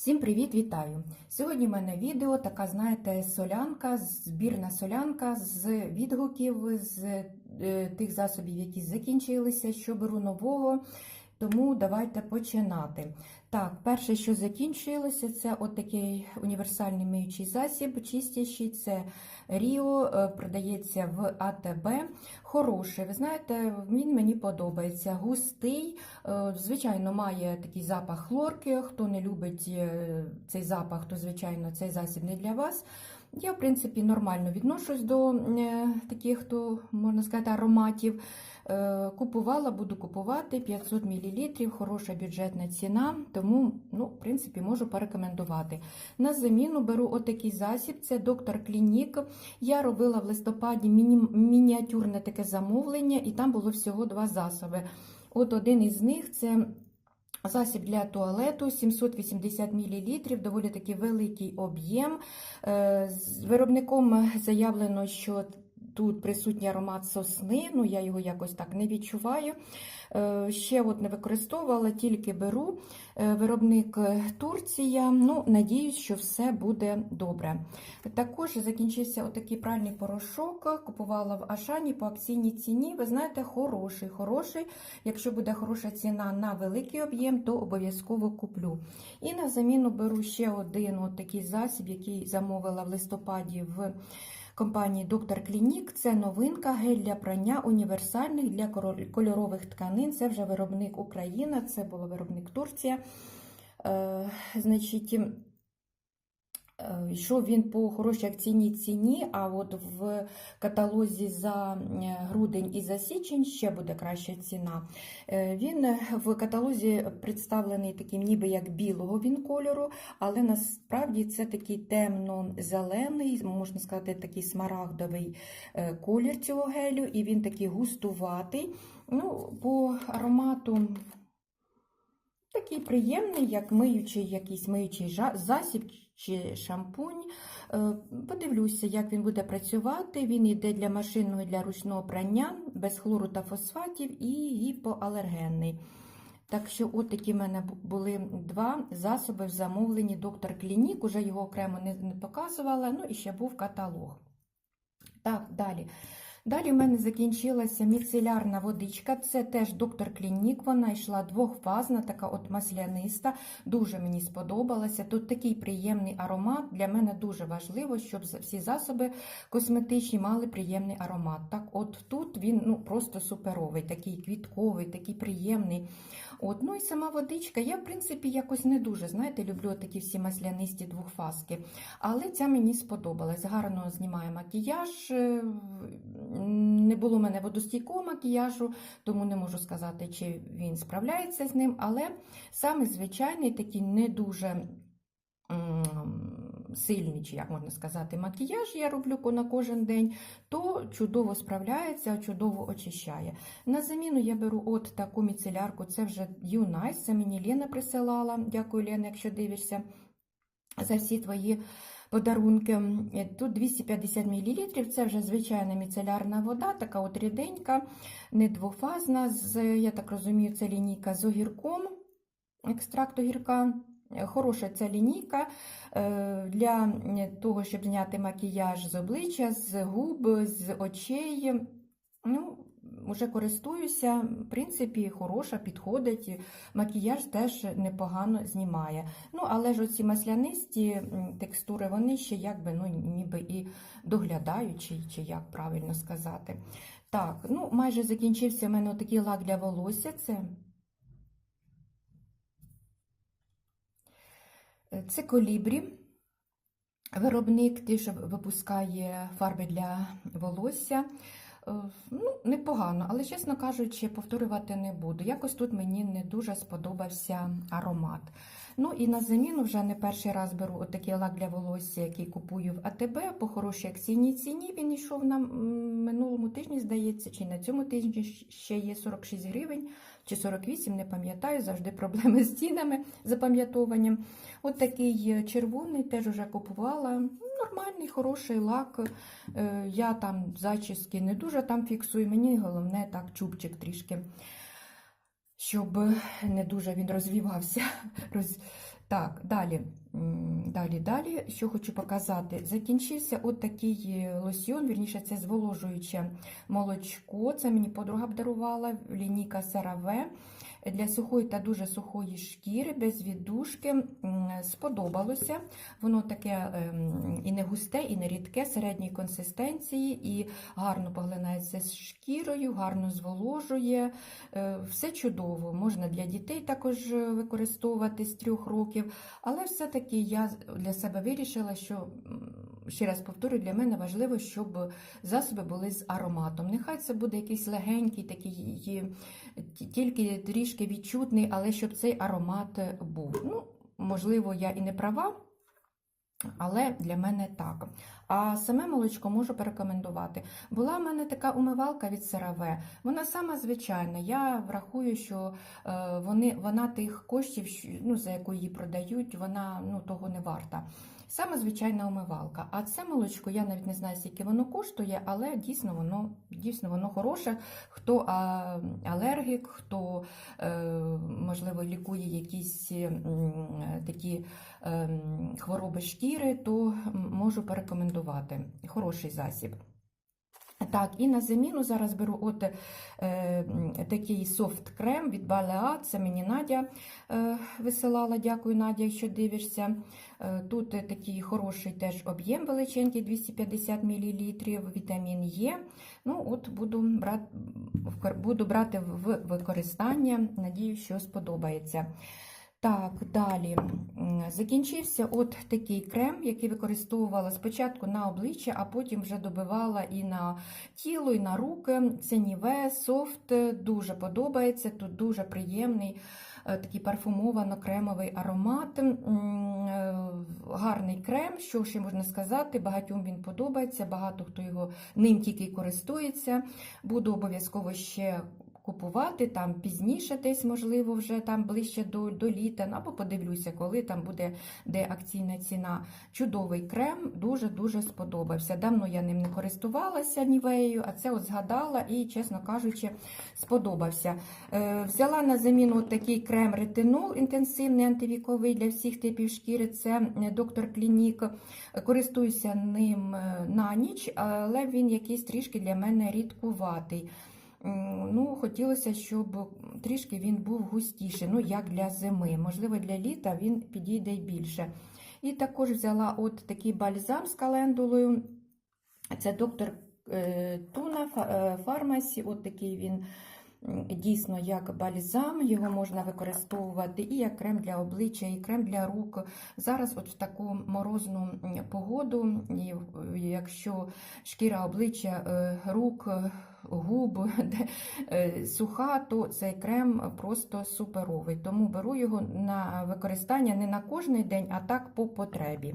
Всім привіт, вітаю! Сьогодні в мене відео, така, знаєте, солянка, збірна солянка з відгуків з е, тих засобів, які закінчилися, що беру нового. Тому давайте починати. Так, перше, що закінчилося, це от такий універсальний миючий засіб, чистящий, це Ріо, е, продається в АТБ. Хороший, ви знаєте, він мені подобається. Густий, е, звичайно, має такий запах хлорки. Хто не любить е, цей запах, то, звичайно, цей засіб не для вас. Я, в принципі, нормально відношусь до е, таких, то, можна сказати, ароматів. Е, Купувала, буду купувати 500 мл, хороша бюджетна ціна, тому, ну, в принципі, можу порекомендувати. На заміну беру отакий засіб, це доктор Клінік. Я робила в листопаді міні- мініатюрне таке замовлення, і там було всього два засоби. От один із них це. Засіб для туалету 780 мл, доволі таки великий об'єм. Е, виробником заявлено, що тут присутній аромат сосни, ну я його якось так не відчуваю. Е, Ще от не використовувала, тільки беру. Е, Виробник е, Турція. Ну, надіюсь, що все буде добре. Також закінчився отакий пральний порошок. Купувала в Ашані по акційній ціні. Ви знаєте, хороший, хороший. Якщо буде хороша ціна на великий об'єм, то обов'язково куплю. І на заміну беру ще один от такий засіб, який замовила в листопаді в компанії Доктор Клінік. Це новинка, гель для прання універсальних для кольорових тканин. Це вже виробник Україна, це був виробник Турція. Е, значить, йшов він по хорошій акційній ціні, а от в каталозі за е, грудень і за січень ще буде краща ціна. Е, Він е, в каталозі представлений таким ніби як білого він кольору, але насправді це такий темно-зелений, можна сказати, такий смарагдовий е, колір цього гелю, і він такий густуватий. Ну, По аромату такий приємний, як миючий, якийсь миючий засіб чи шампунь. Е, Подивлюся, як він буде працювати. Він йде для машинного і для ручного прання, без хлору та фосфатів і гіпоалергенний. Так що, от такі в мене були два засоби в замовленні доктор Клінік. Уже його окремо не, не показувала. Ну і ще був каталог. Так, далі. Далі в мене закінчилася міцелярна водичка. Це теж доктор Клінік. Вона йшла двохфазна, така от масляниста. Дуже мені сподобалася. Тут такий приємний аромат. Для мене дуже важливо, щоб всі засоби косметичні мали приємний аромат. Так, от тут він ну, просто суперовий, такий квітковий, такий приємний. От, ну і сама водичка. Я, в принципі, якось не дуже, знаєте, люблю такі всі маслянисті двохфазки. Але ця мені сподобалась. Гарно знімає макіяж. Було в мене водостійкого макіяжу, тому не можу сказати, чи він справляється з ним. Але саме звичайний, такий не дуже сильний, чи як можна сказати, макіяж я роблю на кожен день, то чудово справляється, чудово очищає. На заміну я беру от таку міцелярку, це вже Юнайс, це мені Лена присилала. Дякую, Лена, якщо дивишся за всі твої подарунки. Е, Тут 250 мл, це вже звичайна міцелярна вода, така от ріденька, не двофазна, з, я так розумію, це лінійка з огірком, екстракт огірка. Е, Хороша ця лінійка е, для того, щоб зняти макіяж з обличчя, з губ, з очей. Ну, Уже користуюся, в принципі, хороша, підходить. Макіяж теж непогано знімає. Ну, але ж оці маслянисті текстури, вони ще якби, ну, ніби і доглядають, чи, як правильно сказати. Так, ну, майже закінчився в мене такий лак для волосся. Це, це колібрі. Виробник теж випускає фарби для волосся. Е, Ну, непогано, але, чесно кажучи, повторювати не буду. Якось тут мені не дуже сподобався аромат. Ну і на заміну вже не перший раз беру отакий лак для волосся, який купую в АТБ по хорошій акційній ціні. Він йшов на минулому тижні, здається, чи на цьому тижні ще є 46 гривень чи 48, не пам'ятаю, завжди проблеми з цінами, запам'ятованням. От такий е, червоний теж вже купувала. Нормальний, хороший лак. Е, Я там зачіски не дуже там фіксую. Мені головне так чубчик трішки, щоб не дуже він розвівався. Так, далі. Далі, далі, що хочу показати. Закінчився от такий е, лосьйон, вірніше, це зволожуюче молочко. Це мені подруга б дарувала, лінійка CeraVe. Для сухої та дуже сухої шкіри, без віддушки. Сподобалося. Воно таке ем, і не густе, і не рідке, середньої консистенції, і гарно поглинається з шкірою, гарно зволожує. Е, Все чудово. Можна для дітей також е, використовувати з трьох років. Але все-таки я для себе вирішила, що ще раз повторюю, для мене важливо, щоб засоби були з ароматом. Нехай це буде якийсь легенький, такий тільки трішки відчутний, але щоб цей аромат е, був. Ну, можливо, я і не права. Але для мене так. А саме молочко можу порекомендувати. Була в мене така умивалка від CeraVe. Вона сама звичайна. Я врахую, що е, вони, вона тих коштів, ну, за яку її продають, вона ну, того не варта. Саме звичайна умивалка. А це молочко, я навіть не знаю, скільки воно коштує, але дійсно воно, дійсно воно хороше. Хто а, алергік, хто, е, можливо, лікує якісь е, такі е, хвороби шкіри, то можу порекомендувати. Хороший засіб. Так, і на заміну зараз беру от е, такий софт-крем від Балеа. Це мені Надя е, висилала. Дякую, Надя, якщо дивишся. Е, тут е, такий хороший теж об'єм величенький, 250 мл, вітамін Е. Ну, от буду брати, буду брати в використання. Надію, що сподобається. Так, далі. Закінчився от такий крем, який використовувала спочатку на обличчя, а потім вже добивала і на тіло, і на руки. Це Ніве, софт, дуже подобається. Тут дуже приємний, е, такий парфумовано-кремовий аромат. Е, Гарний крем, що ще можна сказати, багатьом він подобається, багато хто його ним тільки користується. Буду обов'язково ще купувати там пізніше, десь, можливо, вже там ближче до, до літа, ну, або подивлюся, коли там буде де акційна ціна. Чудовий крем, дуже-дуже сподобався. Давно я ним не користувалася нівеєю, а це от згадала і, чесно кажучи, сподобався. Е, взяла на заміну такий крем ретинол інтенсивний антивіковий для всіх типів шкіри. Це е, доктор Клінік. Користуюся ним е, на ніч, але він якийсь трішки для мене рідкуватий. Ну, хотілося, щоб трішки він був густіший, ну, як для зими. Можливо, для літа він підійде більше. І також взяла от такий бальзам з календулою. Це доктор е, Туна е, Фармасі. От такий він дійсно як бальзам. Його можна використовувати і як крем для обличчя, і крем для рук. Зараз, от в таку морозну погоду, якщо шкіра обличчя, е, рук, губ де, е, суха, то цей крем просто суперовий. Тому беру його на використання не на кожний день, а так по потребі.